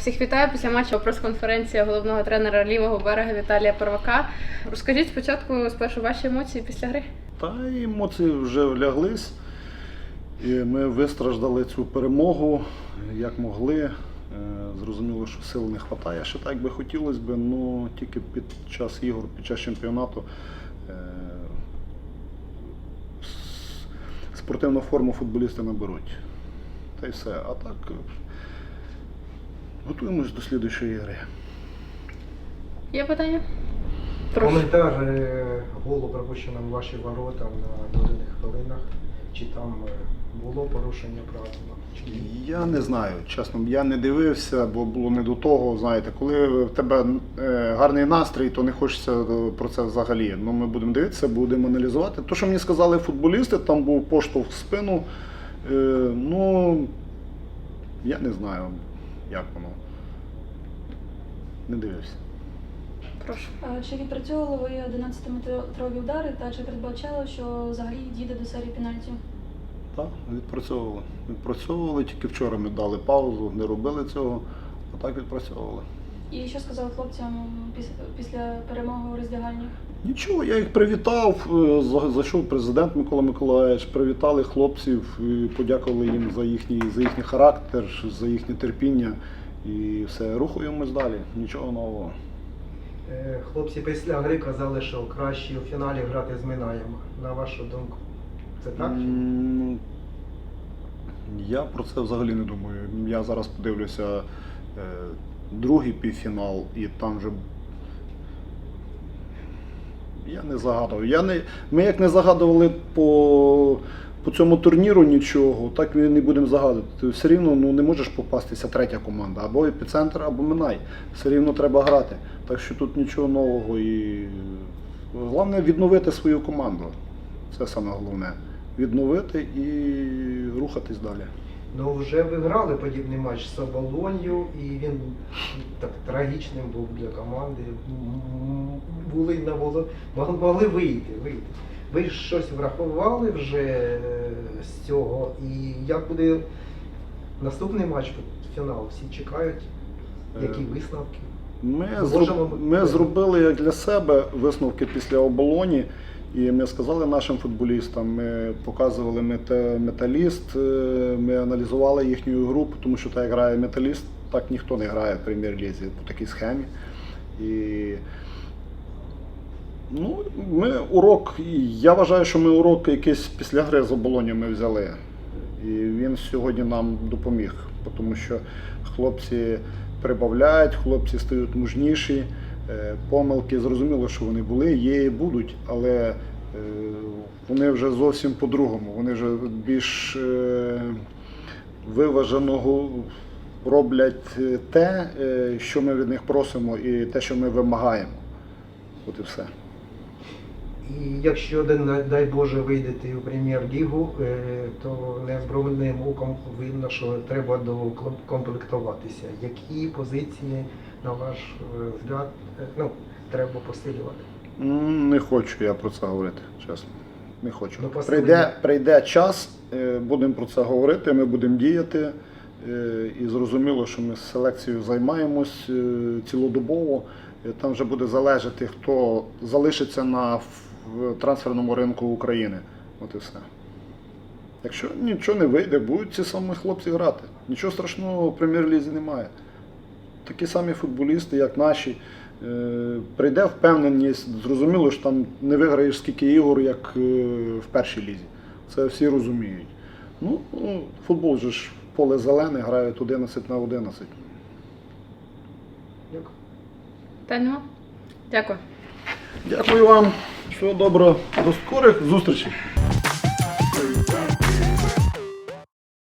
Всіх вітаю після матчу прес-конференція головного тренера лівого берега Віталія Первака. Розкажіть спочатку спершу ваші емоції після гри. Та емоції вже вляглись. І ми вистраждали цю перемогу як могли. Е, Зрозуміло, що сил не вистачає ще так би хотілося б, але тільки під час ігор, під час чемпіонату е, спортивну форму футболісти наберуть. Та й все. А так готуємось до слідчої гри. Є питання? Коментар е, голу пропущеному в ваші ворота на доданих хвилинах. Чи там е, було порушення правил? Чи ні? Я не знаю, чесно, я не дивився, бо було не до того. Знаєте, коли в тебе е, гарний настрій, то не хочеться е, про це взагалі. Ну, ми будемо дивитися, будемо аналізувати. То, що мені сказали футболісти, там був поштовх в спину. Е, ну, я не знаю, як воно. Не дивився. Прошу. А Чи відпрацьовували ви 11-метрові удари та чи передбачали, що взагалі дійде до серії пенальтів? Так, відпрацьовували. Відпрацьовували, тільки вчора ми дали паузу, не робили цього, а так відпрацьовували. І що сказали хлопцям після перемоги у роздягальні? Нічого, я їх привітав. е, Зайшов президент Микола Миколаївич, привітали хлопців, і подякували їм за їхній, за їхній характер, за їхнє терпіння. І все, рухаємось далі. Нічого нового. Е, Хлопці після гри казали, що краще у фіналі грати з Минаєм. На вашу думку, це так? М, Я про це взагалі не думаю. Я зараз подивлюся е, другий півфінал, і там вже. Я не загадував. Я не, ми як не загадували по, по цьому турніру нічого, так ми не будемо загадувати. Все рівно ну, не можеш попастися третя команда. Або епіцентр, або Минай. Все рівно треба грати. Так що тут нічого нового і головне відновити свою команду. Це саме головне. Відновити і рухатись далі. Ну вже ви грали подібний матч з Оболонью, і він так трагічним був для команди. Були на воло... могли вийти, вийти. Ви щось врахували вже е, з цього, і як буде наступний матч, фінал? Всі чекають, які Е, висновки? Ми, зроб... ми зробили як для себе висновки після оболоні, і ми сказали нашим футболістам, ми показували металіст, е, ми аналізували їхню гру, тому що так грає металіст, так ніхто не грає в прем'єр-лізі по такій схемі. І ну, ми урок, я вважаю, що ми урок якийсь після гри з оболоні ми взяли. І він сьогодні нам допоміг, тому що хлопці прибавляють, хлопці стають мужніші. Е, Помилки зрозуміло, що вони були, є і будуть, але е, вони вже зовсім по-другому. Вони вже більш е, виваженого роблять те, що ми від них просимо, і те, що ми вимагаємо. От і все. І якщо дай- дай Боже вийдете у прем'єр-лігу, е, то незброєним оком видно, що треба докомплектуватися. Які позиції, на ваш е, взгляд, е, ну, треба посилювати? Не хочу я про це говорити, чесно. Не хочу. Ну. Прийде, прийде час, будемо про це говорити, ми будемо діяти. І зрозуміло, що ми з селекцією займаємось цілодобово. Там вже буде залежати, хто залишиться на в трансферному ринку України. От і все. Якщо нічого не вийде, будуть ці самі хлопці грати. Нічого страшного в прем'єр-лізі немає. Такі самі футболісти, як наші. Е, Прийде впевненість, зрозуміло, що там не виграєш скільки ігор, як е, в першій лізі. Це всі розуміють. Ну, ну, футбол же ж поле зелене, грають 11 на 11. Дякую. Нема? Дякую. Дякую вам. Всього доброго. До скорих зустрічей.